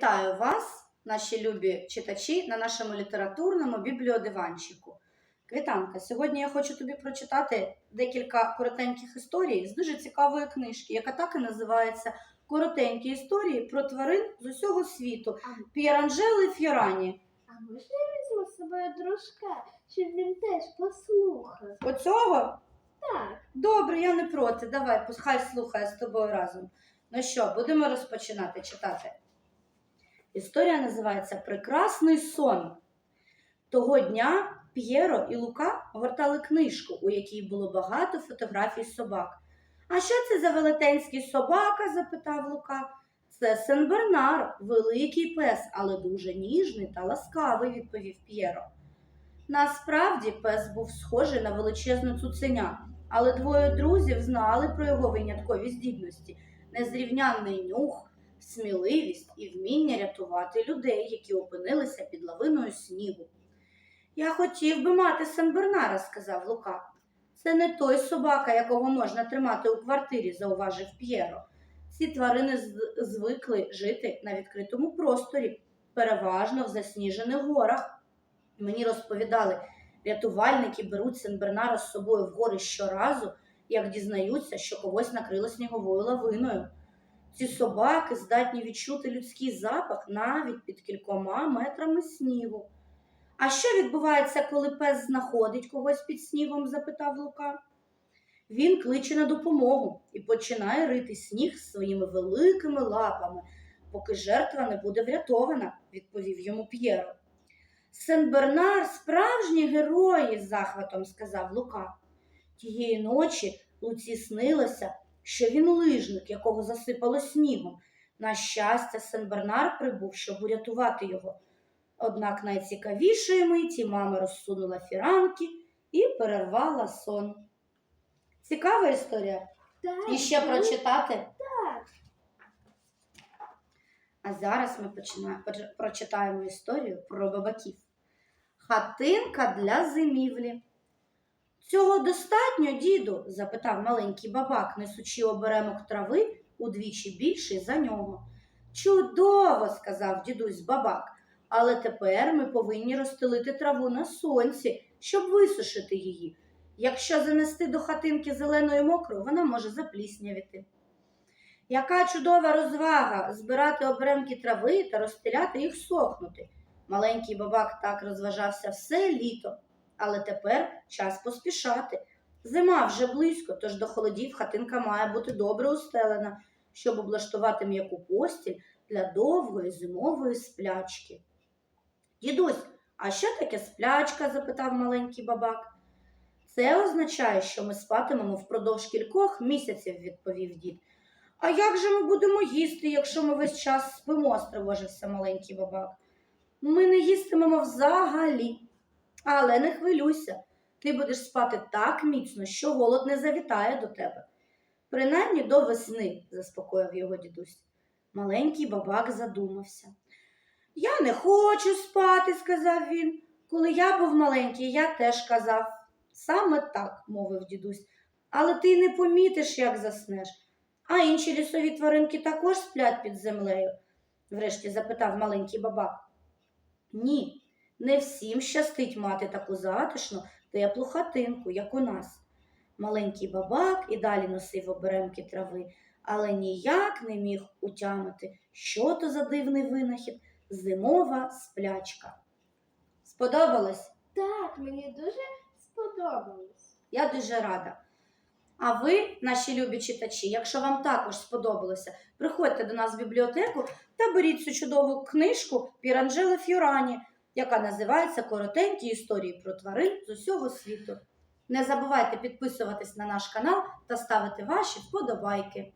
Вітаю вас, наші любі читачі, на нашому літературному бібліодиванчику. Квітанка, сьогодні я хочу тобі прочитати декілька коротеньких історій з дуже цікавої книжки, яка так і називається Коротенькі історії про тварин з усього світу П'єранджели Фьорані. А можна я візьму з собою дружка, щоб він теж послухав? Оцього? Так. Добре, я не проти. Давай, хай слухає з тобою разом. Ну що, будемо розпочинати читати. Історія називається Прекрасний сон. Того дня П'єро і Лука гортали книжку, у якій було багато фотографій собак. А що це за велетенський собака? запитав Лука. Це Сен-Бернар, великий пес, але дуже ніжний та ласкавий, відповів П'єро. Насправді пес був схожий на величезну цуценя, але двоє друзів знали про його виняткові здібності, незрівнянний нюх, сміливість і вміння рятувати людей, які опинилися під лавиною снігу. Я хотів би мати Сен-Бернара, сказав Лука. Це не той собака, якого можна тримати у квартирі, зауважив П'єро. Ці тварини звикли жити на відкритому просторі, переважно в засніжених горах. Мені розповідали, рятувальники беруть Сен-Бернара з собою в гори щоразу, як дізнаються, що когось накрило сніговою лавиною. Ці собаки здатні відчути людський запах навіть під кількома метрами снігу. А що відбувається, коли пес знаходить когось під снігом? запитав Лука. Він кличе на допомогу і починає рити сніг своїми великими лапами, поки жертва не буде врятована, відповів йому П'єро. Сен-Бернар справжні герої, з захватом сказав Лука. Тієї ночі Луці снилося, що він лижник, якого засипало снігом. На щастя, Сен-Бернар прибув, щоб урятувати його. Однак найцікавішої миті мама розсунула фіранки і перервала сон. Цікава історія. Так. І ще ну, прочитати. Так. А зараз ми починаємо, прочитаємо історію про бабаків. Хатинка для зимівлі. Цього достатньо, діду? запитав маленький бабак, несучи оберемок трави удвічі більший за нього. Чудово, сказав дідусь бабак, але тепер ми повинні розстелити траву на сонці, щоб висушити її. Якщо занести до хатинки зеленою мокрою, вона може запліснявіти. Яка чудова розвага збирати оберемки трави та розстеляти їх сохнути. Маленький бабак так розважався все літо, але тепер час поспішати. Зима вже близько, тож до холодів хатинка має бути добре устелена, щоб облаштувати м'яку постіль для довгої зимової сплячки. Дідусь, а що таке сплячка? запитав маленький бабак. Це означає, що ми спатимемо впродовж кількох місяців, відповів дід. А як же ми будемо їсти, якщо ми весь час спимо? стривожився маленький бабак. Ми не їстимемо взагалі. Але не хвилюйся, ти будеш спати так міцно, що голод не завітає до тебе. Принаймні до весни, заспокоїв його дідусь. Маленький бабак задумався. Я не хочу спати, сказав він. Коли я був маленький, я теж казав. Саме так, мовив дідусь, але ти не помітиш, як заснеш. А інші лісові тваринки також сплять під землею? врешті запитав маленький бабак. Ні, не всім щастить мати таку затишну, теплу хатинку, як у нас. Маленький бабак і далі носив оберемки трави, але ніяк не міг утямити, що то за дивний винахід зимова сплячка. Сподобалось? Так, мені дуже сподобалось. Я дуже рада. А ви, наші любі читачі, якщо вам також сподобалося, приходьте до нас в бібліотеку та беріть цю чудову книжку Піранджели Фюрані, яка називається Коротенькі історії про тварин з усього світу. Не забувайте підписуватись на наш канал та ставити ваші вподобайки.